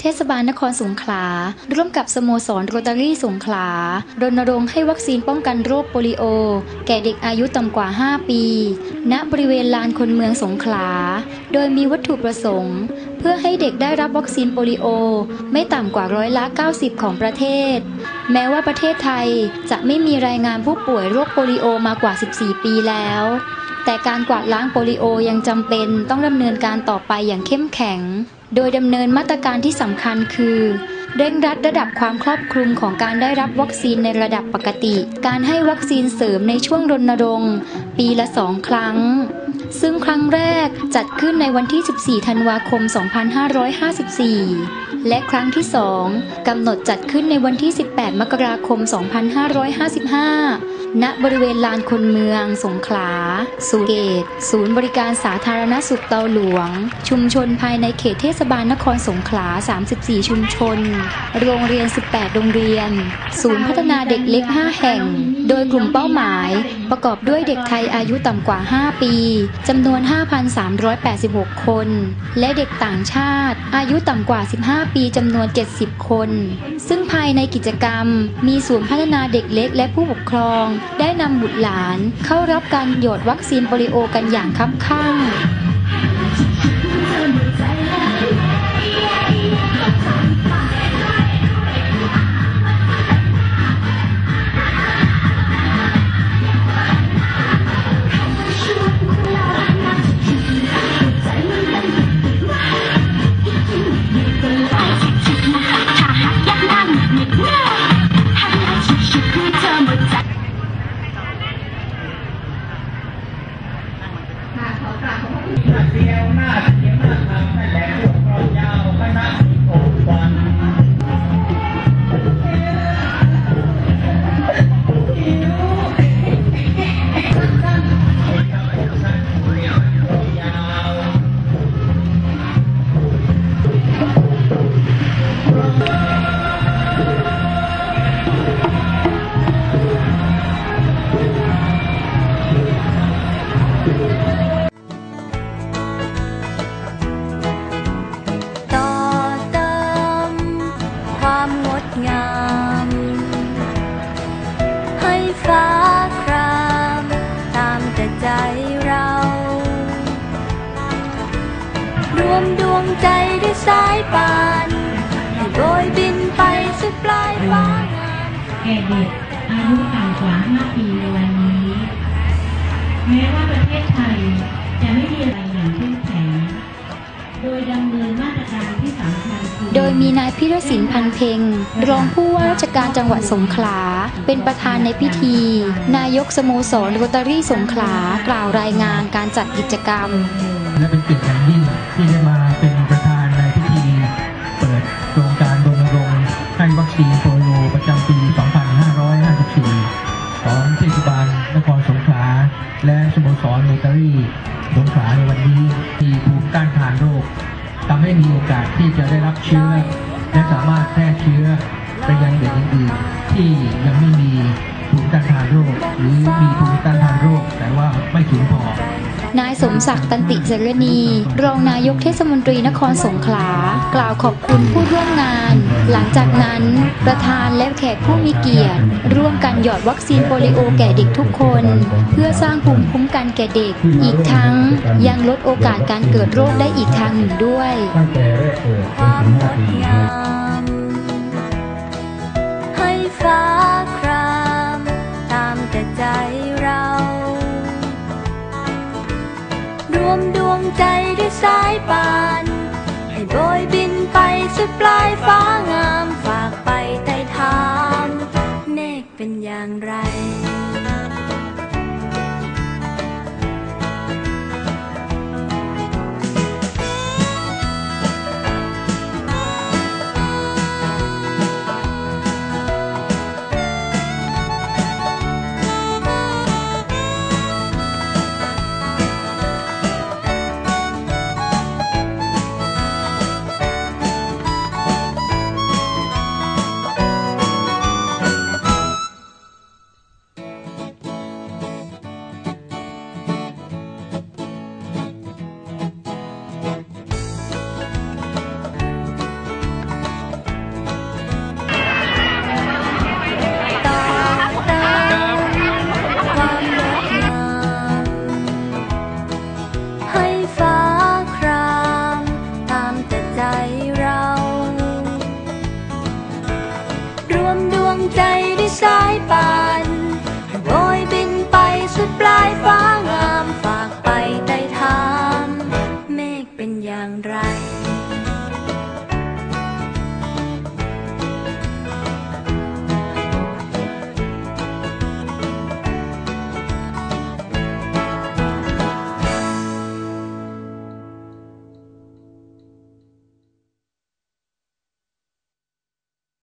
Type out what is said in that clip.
เทศบาลนครสงขลา ร่วมกับสโมสรโรตารี่สงขลารณรงค์ให้วัคซีนป้องกันโรคโปลิโอ แก่เด็กอายุต่ำกว่า 5 ปี ณบริเวณลานคนเมืองสงขลา โดยมีวัตถุประสงค์ เพื่อให้เด็กได้รับวัคซีนโปลิโอ ไม่ต่ำกว่าร้อยละ 90 ของประเทศ แม้ว่าประเทศไทยจะไม่มีรายงานผู้ป่วยโรคโปลิโอมากว่า 14 ปีแล้วแต่การกวาดล้างโปลิโอยังจำเป็นต้องดำเนินการต่อไปอย่างเข้มแข็ง โดยดำเนินมาตรการที่สำคัญคือ เร่งรัดระดับความครอบคลุมของการได้รับวัคซีนในระดับปกติ การให้วัคซีนเสริมในช่วงรณรงค์ ปีละสองครั้ง ซึ่งครั้งแรกจัดขึ้นในวันที่ 14 ธันวาคม 2554 และครั้งที่2กำหนดจัดขึ้นในวันที่ 18 มกราคม 2555 ณบริเวณลานคนเมือง สงขลา สุเกต ศูนย์บริการสาธารณสุขเตาหลวง ชุมชนภายในเขตเทศบาลนครสงขลา 34 ชุมชน โรงเรียน 18 โรงเรียน ศูนย์พัฒนาเด็กเล็ก 5 แห่ง โดยกลุ่มเป้าหมาย ประกอบด้วยเด็กไทยอายุต่ำกว่า 5 ปีจำนวน 5,386 คน และเด็กต่างชาติ อายุต่ำกว่า 15 ปีจำนวน 70 คน ซึ่งภายในกิจกรรม มีศูนย์พัฒนาเด็กเล็กและผู้ปกครอง ได้นำบุตรหลาน เข้ารับการหยดวัคซีนโปลิโอกันอย่างคับคั่ง ดงาม ให้ฟ้าครามตามแต่ใจเรา รวมดวงใจด้วยสายปาน ให้โบยบินไปสุดปลายฟ้าแก่เด็กอายุต่ำกว่า 5 ปีในวันนี้ แม้ว่าประเทศไทยจะไม่มีอะไรอย่างเข้มแข็ง โดยดำเนินมาตรการที่สำคัญคือโดยมีนายพิรศินพันเพ็งรองผู้ว่าราชการจังหวัดสงขลา เป็นประธานในพิธี นายกสโมสรโรตารี่สงขลากล่าวรายงานการจัดกิจกรรม และเป็นเกียรติอย่างยิ่งที่ได้มาเป็นประธานในพิธี เปิดโครงการรณรงค์ให้วัคซีนโปลิโอประจำปี 2554 ของเทศบาลนครสงขลาและสโมสรโรตารี่สงขลาในวันนี้ ทำให้มีโอกาสที่จะได้รับเชื้อ และสามารถแพร่เชื้อไปยังเด็กอื่นๆที่ยังไม่มีภูมิต้านทานโรคหรือมีภูมิต้าน ศักดิ์ตันติเสรณี รองนายกเทศมนตรีนครสงขลา กล่าวขอบคุณผู้ร่วมงาน หลังจากนั้นประธานและแขกผู้มีเกียรติ ร่วมกันหยอดวัคซีนโปลิโอแก่เด็กทุกคน เพื่อสร้างภูมิคุ้มกันแก่เด็ก อีกทั้งยังลดโอกาสการเกิดโรคได้อีกทางหนึ่งด้วย วมดวงใจด้วยสายปาน ให้โบยบินไปสุดปลายฟ้างามฝากไปใต้ถาน เมฆเป็นอย่างไร วงใจด้วยสายป่า